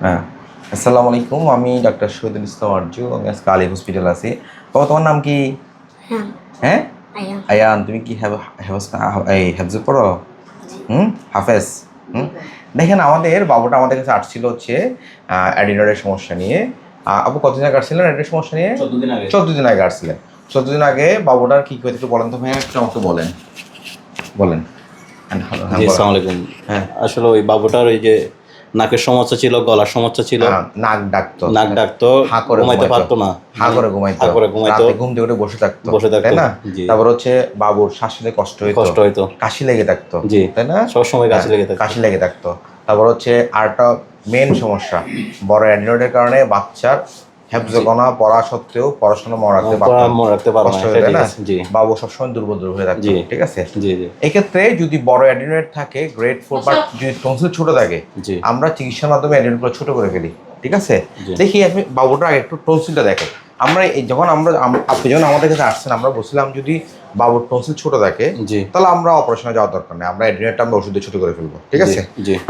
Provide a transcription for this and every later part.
হ্যাঁ। আসসালামু আলাইকুম আমি ডাক্তার শহীদুল ইসলাম আরজু আমি আজকে আলী হসপিটাল আছি। বাবা তোমার নাম কি? হ্যাঁ হ্যাঁ? আয়া আয়ান তুমি কি এই হেফজে পড়ো হুম? হাফেজ? হুম? দেখেন আমাদের বাবুটা আমাদের কাছে আসছিল হচ্ছে অ্যাডিনয়েডের সমস্যা নিয়ে। আপু কতদিন আগে আসছিলেন অ্যাডিনের সমস্যা নিয়ে? চোদ্দ দিন আগে। চোদ্দ দিন আগে আসছিলেন। চোদ্দ দিন আগে বাবুটার কি হয়েছে একটু বলেন তো ভাইয়া একটু আমাকে বলেন। বলেন। জি বলেন। আসসালামু আলাইকুম। হ্যাঁ। আসলে ওই বাবুটার ওই যে নাকের সমস্যা ছিল গলার সমস্যা ছিল। হ্যাঁ, নাক ডাকতো। নাক ডাকতো হা করে ঘুমাইতে পারতো না। হা করে ঘুমাইতো। হা করে ঘুমাইতো। রাতে ঘুম থেকে উঠে বসে থাকতো। বসে থাকতো, তাই না? তারপর হচ্ছে বাবুর শ্বাসে কষ্ট হইতো। কষ্ট হইতো। কাশি লেগে থাকতো। জি। তাই না? সবসময় কাশি লেগে থাকতো। কাশি লেগে থাকতো। তারপর হচ্ছে আরটা মেন সমস্যা বড় অ্যান্ড্রয়েডের কারণে বাচ্চার হেফজগনা পড়া সত্ত্বেও পড়াশোনা মনে রাখতে মনে রাখতে পারো না বাবু সবসময় দুর্বল দুর্বল হয়ে ঠিক আছে? জি জি। এক্ষেত্রে যদি বড় অ্যাডিনয়েড থাকে গ্রেড ফোর বা যদি টনসিল ছোট থাকে আমরা চিকিৎসার মাধ্যমে অ্যাডিনয়েডগুলো ছোট করে ফেলি ঠিক আছে। দেখি আপনি বাবুটার আগে একটু টনসিলটা দেখেন আমরা এই যখন আমরা আপনি যখন আমাদের কাছে আসছেন আমরা বলছিলাম যদি বাবুর টনসিল ছোট থাকে তাহলে আমরা অপারেশনে যাওয়ার দরকার নেই আমরা অ্যাডিনয়েডটা আমরা ওষুধে ছোট করে ফেলব ঠিক আছে?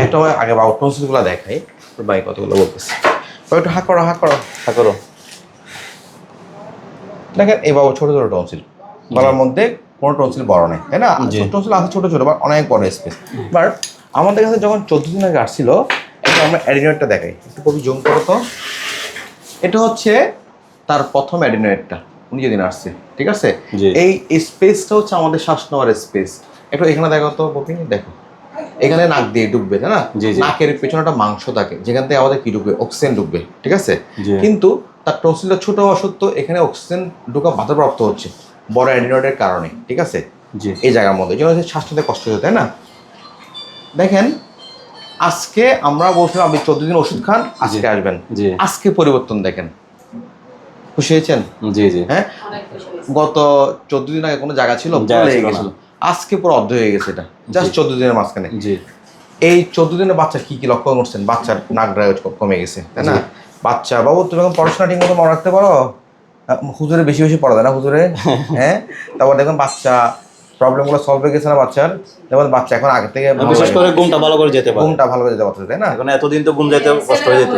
একটু আগে বাবুর টনসিলগুলো দেখাই ভাই কতগুলো বলতেছে। করো হাক করো। হা করো। দেখেন এই বাবু ছোট ছোট টনসিল গলার মধ্যে কোনো টনসিল বড় নেই তাই না? টনসিল আছে ছোট ছোট অনেক বড় স্পেস বাট আমাদের কাছে যখন চোদ্দ দিন আগে আসছিল এটা আমরা অ্যাডিনয়েডটা দেখাই। একটু কবি জুম করো তো। এটা হচ্ছে তার প্রথম অ্যাডিনয়েডটা উনি যেদিন আসছে ঠিক আছে। এই স্পেসটা হচ্ছে আমাদের শ্বাস নেওয়ার স্পেস একটু এখানে দেখো তো বপি দেখো। এখানে নাক দিয়ে ডুববে তাই না। নাকের পেছনে একটা মাংস থাকে যেখান থেকে আমাদের কি ডুববে? অক্সিজেন ডুববে ঠিক আছে? কিন্তু তার টনসিলটা ছোট হওয়া সত্ত্বেও এখানে অক্সিজেন ঢোকা বাধাপ্রাপ্ত হচ্ছে বড় অ্যাডিনয়েডের কারণে ঠিক আছে? এই জায়গার মধ্যে শ্বাস নিতে কষ্ট হচ্ছে তাই না? দেখেন আজকে আমরা বলছিলাম আপনি চোদ্দ দিন ওষুধ খান আজকে আসবেন। আজকে পরিবর্তন দেখেন। খুশি হয়েছেন? জি জি। হ্যাঁ? গত চোদ্দ দিন আগে কোনো জায়গা ছিল। গেছিল আজকে পুরো অর্ধ হয়ে গেছে এটা। জাস্ট চোদ্দ দিনের মাঝখানে। জি। এই চোদ্দ দিনের বাচ্চা কি কি লক্ষ্য করছেন বাচ্চার নাক ড্রাইভ কমে গেছে। তাই না? বাচ্চা বাবু তুমি এখন পড়াশোনা ঠিক মতো মনে রাখতে পারো? হুজুরে বেশি বেশি পড়া দেয় না হুজুরে? হ্যাঁ? তারপর দেখুন বাচ্চা প্রবলেমগুলো সলভ হয়ে গেছে না বাচ্চার? যেমন বাচ্চা এখন আগে থেকে বিশেষ করে ঘুমটা ভালো করে যেতে পারে ঘুমটা ভালো করে যেতে পারছে তাই না? এখন এতদিন তো ঘুম যেতে কষ্ট হয়ে যেত।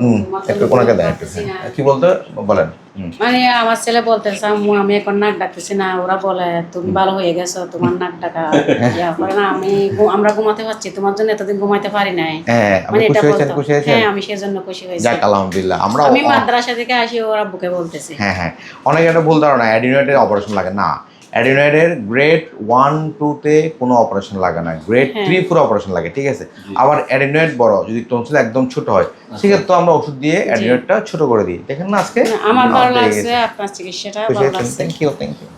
হুম একটু ওনাকে দেয় একটু। কি বলতে? বলেন। মানে আমার ছেলে বলতেছে আমি এখন নাক ডাকতেছি না। ওরা বলে তুমি ভালো হয়ে গেছো তোমার নাক ডাকা না আমি আমরা ঘুমাতে পারছি তোমার জন্য এতদিন ঘুমাইতে পারি নাই। আমি আপনি মানে এটা বলতো। হ্যাঁ আমি সেজন্য খুশি হয়েছি। যাক আলহামদুলিল্লাহ আমরা আমি মাদ্রাসা থেকে আসি ওরা বুকে বলতেছি। হ্যাঁ হ্যাঁ অনেকে একটা ভুল ধারণা অ্যাডিনয়েডের অপারেশন লাগে। না অ্যাডিনয়েডের গ্রেড ওয়ান টুতে কোনো অপারেশন লাগে না। গ্রেড। থ্রি পুরো অপারেশন লাগে ঠিক আছে? আবার অ্যাডিনয়েড বড় যদি টনসিল একদম ছোট হয় সেক্ষেত্রে তো আমরা ওষুধ দিয়ে অ্যাডিনয়েডটা ছোট করে দিই। দেখেন না আজকে? আমার ভালো লাগছে আপনার চিকিৎসাটা ভালো লাগছে। Thank you thank you